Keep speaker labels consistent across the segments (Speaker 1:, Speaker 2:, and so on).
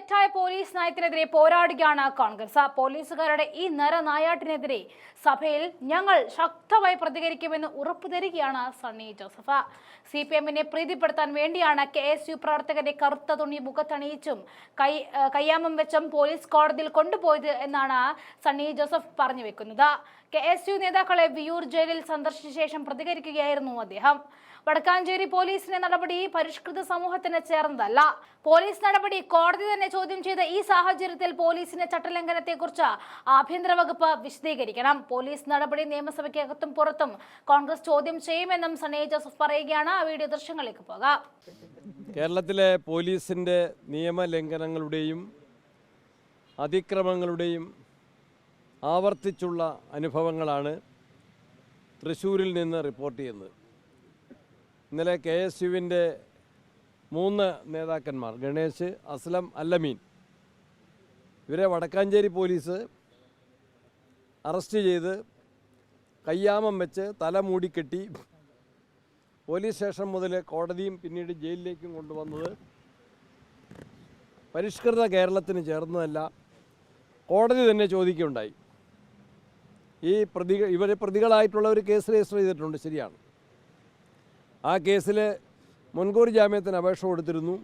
Speaker 1: തെറ്റായ പോലീസ് നയത്തിനെതിരെ പോരാടുകയാണ് കോൺഗ്രസ്. പോലീസുകാരുടെ ഈ നരനായാട്ടിനെതിരെ സഭയിൽ ഞങ്ങൾ ശക്തമായി പ്രതികരിക്കുമെന്ന് ഉറപ്പു തരികയാണ് സണ്ണി ജോസഫ്. സി പി എമ്മിനെ പ്രീതിപ്പെടുത്താൻ വേണ്ടിയാണ് കെ എസ് യു പ്രവർത്തകരെ കറുത്ത തുണി മുഖത്തണിയിച്ചും കൈ കയ്യാമം വെച്ചും പോലീസ് കോടതിയിൽ കൊണ്ടുപോയത് എന്നാണ് സണ്ണി ജോസഫ് പറഞ്ഞു വെക്കുന്നത് കെ എസ് യു നേതാക്കളെ വിയൂർ ജയിലിൽ സന്ദർശിച്ച ശേഷം പ്രതികരിക്കുകയായിരുന്നു അദ്ദേഹം. വടക്കാഞ്ചേരി പോലീസിന്റെ നടപടി പരിഷ്കൃത സമൂഹത്തിന് ചേർന്നതല്ല. പോലീസ് നടപടി കോടതി തന്നെ ചോദ്യം ചെയ്ത ഈ സാഹചര്യത്തിൽ പോലീസിന്റെ ചട്ടലംഘനത്തെക്കുറിച്ച് ആഭ്യന്തര വകുപ്പ് വിശദീകരിക്കണം. പോലീസ് നടപടി നിയമസഭയ്ക്കകത്തും പുറത്തും കോൺഗ്രസ് ചോദ്യം ചെയ്യുമെന്നും സണ്ണി ജോസഫ് പറയുകയാണ്. ആ വീഡിയോ ദൃശ്യങ്ങളിലേക്ക് പോകാം.
Speaker 2: കേരളത്തിലെ പോലീസിന്റെ നിയമലംഘനങ്ങളുടെയും അതിക്രമങ്ങളുടെയും ആവർത്തിച്ചുള്ള അനുഭവങ്ങളാണ് തൃശ്ശൂരിൽ നിന്ന് റിപ്പോർട്ട് ചെയ്യുന്നത്. ഇന്നലെ കെ എസ് യുവിന്റെ മൂന്ന് നേതാക്കന്മാർ ഗണേശ് അസ്ലം അല്ലമീൻ ഇവരെ വടക്കാഞ്ചേരി പോലീസ് അറസ്റ്റ് ചെയ്ത് കയ്യാമം വെച്ച് തല മൂടിക്കെട്ടി പോലീസ് സ്റ്റേഷൻ മുതൽ കോടതിയും പിന്നീട് ജയിലിലേക്കും കൊണ്ടുവന്നത്. പരിഷ്കൃത കേരളത്തിന് ചേർന്നതല്ല കോടതി തന്നെ ചോദിക്കുകയുണ്ടായി. ഈ പ്രതി ഇവരെ പ്രതികളായിട്ടുള്ള ഒരു കേസ് രജിസ്റ്റർ ചെയ്തിട്ടുണ്ട് ശരിയാണ്. ആ കേസിൽ മുൻകൂർ ജാമ്യത്തിന് അപേക്ഷ കൊടുത്തിരുന്നു.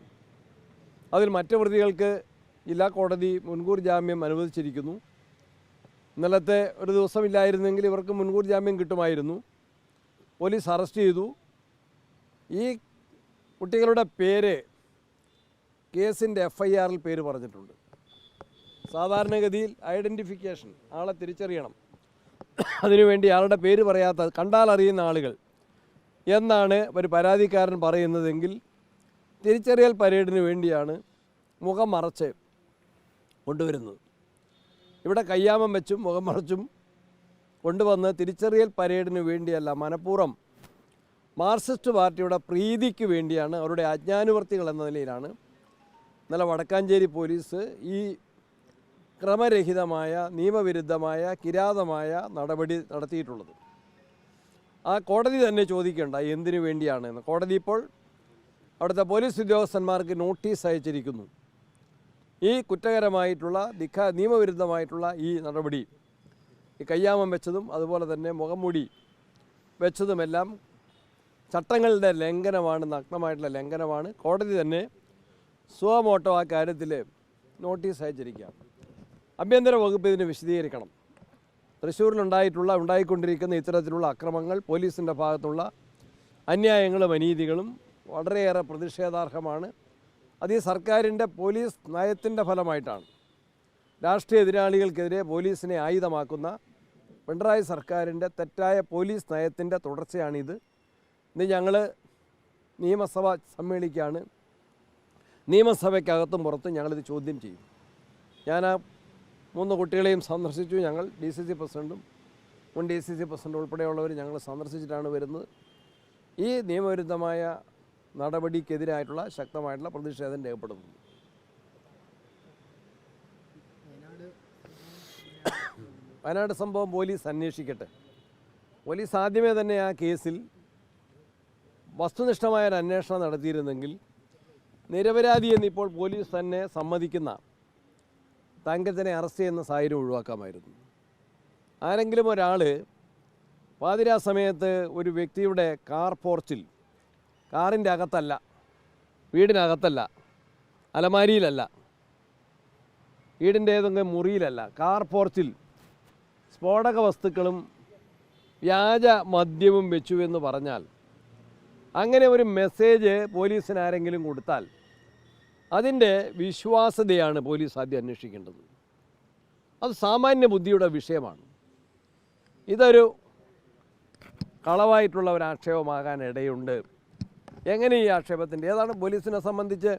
Speaker 2: അതിൽ മറ്റു പ്രതികൾക്ക് ജില്ലാ കോടതി മുൻകൂർ ജാമ്യം അനുവദിച്ചിരിക്കുന്നു. ഇന്നലത്തെ ഒരു ദിവസമില്ലായിരുന്നെങ്കിൽ ഇവർക്ക് മുൻകൂർ ജാമ്യം കിട്ടുമായിരുന്നു. പോലീസ് അറസ്റ്റ് ചെയ്തു. ഈ കുട്ടികളുടെ പേര് കേസിന്റെ എഫ് ഐ ആറിൽ പേര് പറഞ്ഞിട്ടുണ്ട്. സാധാരണഗതിയിൽ ഐഡന്റിഫിക്കേഷൻ ആളെ തിരിച്ചറിയണം. അതിനുവേണ്ടി ആളുടെ പേര് പറയാത്ത കണ്ടാൽ അറിയുന്ന ആളുകൾ എന്നാണ് ഒരു പരാതിക്കാരൻ പറയുന്നതെങ്കിൽ തിരിച്ചറിയൽ പരേഡിന് വേണ്ടിയാണ് മുഖം മറച്ച് കൊണ്ടുവരുന്നത്. ഇവിടെ കയ്യാമം വെച്ചും മുഖം മറച്ചും കൊണ്ടുവന്ന് തിരിച്ചറിയൽ പരേഡിന് വേണ്ടിയല്ല മനഃപൂർവം മാർക്സിസ്റ്റ് പാർട്ടിയുടെ പ്രീതിക്ക് വേണ്ടിയാണ് അവരുടെ അജ്ഞാനുവർത്തികൾ എന്ന നിലയിലാണ്. ഇന്നലെ വടക്കാഞ്ചേരി പോലീസ് ഈ ക്രമരഹിതമായ നിയമവിരുദ്ധമായ കിരാതമായ നടപടി നടത്തിയിട്ടുള്ളത്. ആ കോടതി തന്നെ ചോദിക്കേണ്ട എന്തിനു വേണ്ടിയാണ് എന്ന്. കോടതി ഇപ്പോൾ അവിടുത്തെ പോലീസ് ഉദ്യോഗസ്ഥന്മാർക്ക് നോട്ടീസ് അയച്ചിരിക്കുന്നു. ഈ കുറ്റകരമായിട്ടുള്ള ദിഖ നിയമവിരുദ്ധമായിട്ടുള്ള ഈ നടപടി ഈ കയ്യാമം വെച്ചതും അതുപോലെ തന്നെ മുഖംമൂടി വെച്ചതുമെല്ലാം ചട്ടങ്ങളുടെ ലംഘനമാണ് നഗ്നമായിട്ടുള്ള ലംഘനമാണ്. കോടതി തന്നെ സുവമോട്ടോ ആ കാര്യത്തിൽ നോട്ടീസ് അയച്ചിരിക്കുക ആഭ്യന്തര വകുപ്പ് ഇതിന് വിശദീകരിക്കണം. തൃശ്ശൂരിലുണ്ടായിട്ടുള്ള ഉണ്ടായിക്കൊണ്ടിരിക്കുന്ന ഇത്തരത്തിലുള്ള അക്രമങ്ങൾ പോലീസിന്റെ ഭാഗത്തുള്ള അന്യായങ്ങളും അനീതികളും വളരെയേറെ പ്രതിഷേധാർഹമാണ്. അത് ഈ സർക്കാരിന്റെ പോലീസ് നയത്തിന്റെ ഫലമായിട്ടാണ്. രാഷ്ട്രീയ എതിരാളികൾക്കെതിരെ പോലീസിനെ ആയുധമാക്കുന്ന പിണറായി സർക്കാരിന്റെ തെറ്റായ പോലീസ് നയത്തിന്റെ തുടർച്ചയാണിത്. ഇന്ന് ഞങ്ങൾ നിയമസഭ സമ്മേളിക്കുകയാണ് നിയമസഭയ്ക്കകത്തും പുറത്തും ഞങ്ങളിത് ചോദ്യം ചെയ്യും. ഞാൻ ആ മൂന്ന് കുട്ടികളെയും സന്ദർശിച്ചു. ഞങ്ങൾ ഡി സി സി പ്രസിഡന്റും മുൻ ഡി സി സി പ്രസിഡന്റ് ഉൾപ്പെടെയുള്ളവർ ഞങ്ങൾ സന്ദർശിച്ചിട്ടാണ് വരുന്നത്. ഈ നിയമവിരുദ്ധമായ നടപടിക്കെതിരായിട്ടുള്ള ശക്തമായിട്ടുള്ള പ്രതിഷേധം രേഖപ്പെടുത്തുന്നു. വയനാട് സംഭവം പോലീസ് അന്വേഷിക്കട്ടെ. പോലീസ് ആദ്യമേ തന്നെ ആ കേസിൽ വസ്തുനിഷ്ഠമായ ഒരു അന്വേഷണം നടത്തിയിരുന്നെങ്കിൽ നിരപരാധി എന്നിപ്പോൾ പോലീസ് തന്നെ സമ്മതിക്കുന്ന തങ്കത്തിനെ അറസ്റ്റ് ചെയ്യുന്ന സാഹചര്യം ഒഴിവാക്കാമായിരുന്നു. ആരെങ്കിലും ഒരാൾ പാതിരാ സമയത്ത് ഒരു വ്യക്തിയുടെ കാർ പോർച്ചിൽ കാറിന്റെ അകത്തല്ല വീടിനകത്തല്ല അലമാരിയിലല്ല വീടിന്റെ ഏതെങ്കിലും മുറിയിലല്ല കാർ പോർച്ചിൽ സ്ഫോടക വസ്തുക്കളും വ്യാജ മദ്യവും വെച്ചു എന്ന് പറഞ്ഞാൽ അങ്ങനെ ഒരു മെസ്സേജ് പോലീസിന് ആരെങ്കിലും കൊടുത്താൽ അതിന്റെ വിശ്വാസ്യതയാണ് പോലീസ് ആദ്യം അന്വേഷിക്കേണ്ടത്. അത് സാമാന്യ ബുദ്ധിയുടെ വിഷയമാണ്. ഇതൊരു കളവായിട്ടുള്ള ഒരു ആക്ഷേപമാകാൻ ഇടയുണ്ട് എങ്ങനെ ഈ ആക്ഷേപത്തിന്റെ ഏതാണ് പോലീസിനെ സംബന്ധിച്ച്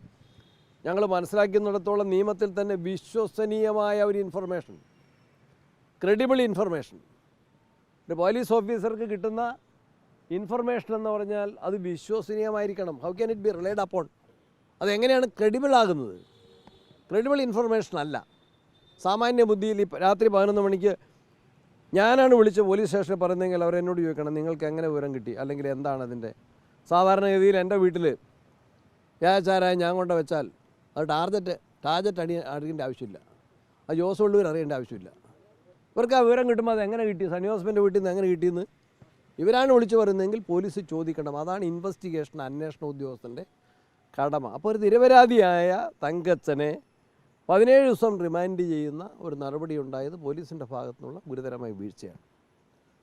Speaker 2: ഞങ്ങൾ മനസ്സിലാക്കുന്നിടത്തോളം നിയമത്തിൽ തന്നെ വിശ്വസനീയമായ ഒരു ഇൻഫർമേഷൻ ക്രെഡിബിൾ ഇൻഫർമേഷൻ ഒരു പോലീസ് ഓഫീസർക്ക് കിട്ടുന്ന ഇൻഫർമേഷൻ എന്ന് പറഞ്ഞാൽ അത് വിശ്വസനീയമായിരിക്കണം. How can it be relied upon അതെങ്ങനെയാണ് ക്രെഡിബിൾ ആകുന്നത്? ക്രെഡിബിൾ ഇൻഫർമേഷൻ അല്ല. സാമാന്യ ബുദ്ധിയിൽ ഈ രാത്രി പതിനൊന്ന് മണിക്ക് ഞാനാണ് വിളിച്ച് പോലീസ് സ്റ്റേഷനിൽ പറയുന്നതെങ്കിൽ അവരെന്നോട് ചോദിക്കണം നിങ്ങൾക്ക് എങ്ങനെ വിവരം കിട്ടി? അല്ലെങ്കിൽ എന്താണ് അതിന്റെ? സാധാരണഗതിയിൽ എന്റെ വീട്ടിൽ വ്യാജാരായ ഞാൻ കൊണ്ട് വെച്ചാൽ അത് ടാർജറ്റ് ടാർജറ്റ് അടി അടിക്കേണ്ട ആവശ്യമില്ല. അത് ജോസ് ഉള്ളൂർ അറിയേണ്ട ആവശ്യമില്ല. ഇവർക്ക് ആ വിവരം കിട്ടുമ്പോൾ അത് എങ്ങനെ കിട്ടി? സണി ഹോസ്പിന്റെ വീട്ടിൽ നിന്ന് എങ്ങനെ കിട്ടിയെന്ന്? ഇവരാണ് വിളിച്ചു പറയുന്നതെങ്കിൽ പോലീസ് ചോദിക്കണം. അതാണ് ഇൻവെസ്റ്റിഗേഷൻ അന്വേഷണ ഉദ്യോഗസ്ഥന്റെ കടമ. അപ്പോൾ ഒരു നിരപരാധിയായ തങ്കച്ചനെ പതിനേഴ് ദിവസം റിമാൻഡ് ചെയ്യുന്ന ഒരു നടപടി ഉണ്ടായത് പോലീസിന്റെ ഭാഗത്തുനിന്നുള്ള ഗുരുതരമായ വീഴ്ചയാണ്.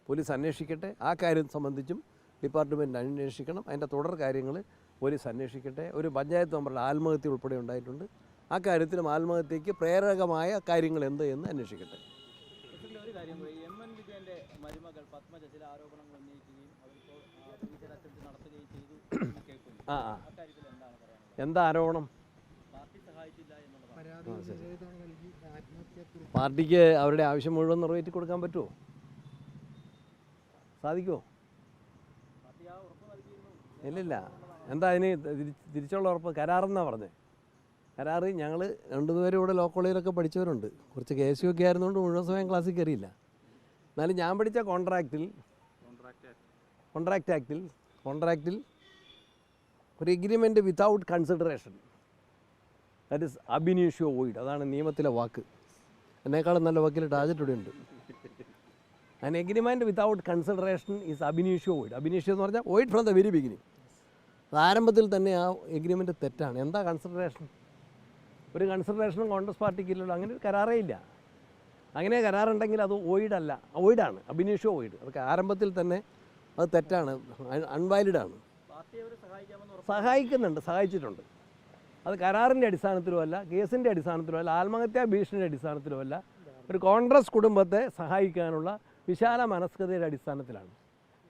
Speaker 2: പോലീസ് അന്വേഷിക്കട്ടെ ആ കാര്യം സംബന്ധിച്ചും ഡിപ്പാർട്ട്മെന്റ് അന്വേഷിക്കണം. അതിന്റെ തുടർ കാര്യങ്ങൾ പോലീസ് അന്വേഷിക്കട്ടെ. ഒരു പഞ്ചായത്ത് മെമ്പറുടെ ആത്മഹത്യ ഉൾപ്പെടെ ഉണ്ടായിട്ടുണ്ട്. ആ കാര്യത്തിലും ആത്മഹത്യയ്ക്ക് പ്രേരകമായ കാര്യങ്ങൾ എന്ത് എന്ന് അന്വേഷിക്കട്ടെ.
Speaker 3: മരുമകൾ പത്മജ ചില ആരോപണങ്ങൾ ഉന്നയിക്കുകയും അറ്റംപ്റ്റ് നടത്തുകയും ചെയ്തു കേൾക്കുന്നു.
Speaker 2: ആ എന്താ ആരോപണം? പാർട്ടിക്ക് അവരുടെ ആവശ്യം മുഴുവൻ നിറവേറ്റി കൊടുക്കാൻ പറ്റുമോ സാധിക്കുമോ ഇല്ലില്ല. എന്താ അതിന് തിരി- തിരിച്ചുള്ള ഉറപ്പ്? കരാറെന്നാണ് പറഞ്ഞത് കരാറ് ഞങ്ങൾ രണ്ടുപേരും ഇവിടെ ലോ കോളേജിലൊക്കെ പഠിച്ചവരുണ്ട്. കുറച്ച് കെ എസ് യു ഒക്കെ ആയിരുന്നുകൊണ്ട് മുഴുവൻ സമയം ക്ലാസ്സിൽ കയറിയില്ല എന്നാലും ഞാൻ പഠിച്ച കോൺട്രാക്റ്റിൽ കോൺട്രാക്റ്റ് ആക്റ്റിൽ കോൺട്രാക്റ്റിൽ ഒരു agreement without consideration that is ab initio void അതാണ് നിയമത്തിലെ വാക്ക്. എന്നേക്കാളും നല്ല വക്കീൽ ടാജറ്റ് ഉണ്ട് an agreement without consideration is ab initio void ab initio എന്ന് പറഞ്ഞാൽ void from the very beginning അത് ആരംഭത്തിൽ തന്നെ ആ എഗ്രിമെന്റ് തെറ്റാണ്. എന്താ കൺസിഡറേഷൻ ഒരു കൺസിഡറേഷനും കോൺഗ്രസ് പാർട്ടിക്ക് ഇല്ലല്ലോ. അങ്ങനെ ഒരു കരാറേ ഇല്ല. അങ്ങനെ കരാറുണ്ടെങ്കിൽ അത് ഓയിഡല്ല ഓയിഡാണ് അഭിനേഷ് ഓയിഡ് അതൊക്കെ ആരംഭത്തിൽ തന്നെ അത് തെറ്റാണ്. അൺവാലിഡ് ആണ്. സഹായിക്കുന്നുണ്ട്. സഹായിച്ചിട്ടുണ്ട്. അത് കരാറിന്റെ അടിസ്ഥാനത്തിലുമല്ല കേസിന്റെ അടിസ്ഥാനത്തിലുമല്ല ആത്മഹത്യാ ഭീഷണിയുടെ അടിസ്ഥാനത്തിലുമല്ല ഒരു കോൺഗ്രസ് കുടുംബത്തെ സഹായിക്കാനുള്ള വിശാല മനസ്കതയുടെ അടിസ്ഥാനത്തിലാണ്.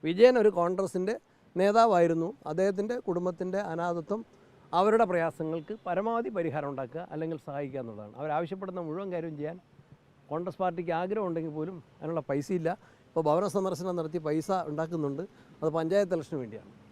Speaker 2: വിജയൻ ഒരു കോൺഗ്രസിന്റെ നേതാവായിരുന്നു. അദ്ദേഹത്തിന്റെ കുടുംബത്തിന്റെ അനാഥത്വം അവരുടെ പ്രയാസങ്ങൾക്ക് പരമാവധി പരിഹാരം ഉണ്ടാക്കുക അല്ലെങ്കിൽ സഹായിക്കുക എന്നുള്ളതാണ്. അവരാവശ്യപ്പെടുന്ന മുഴുവൻ കാര്യം ചെയ്യാൻ കോൺഗ്രസ് പാർട്ടിക്ക് ആഗ്രഹം ഉണ്ടെങ്കിൽ പോലും അതിനുള്ള പൈസയില്ല. ഇപ്പോൾ ഭവന സന്ദർശനം നടത്തി പൈസ ഉണ്ടാക്കുന്നുണ്ട്. അത് പഞ്ചായത്ത് ഇലക്ഷന് വേണ്ടിയാണ്.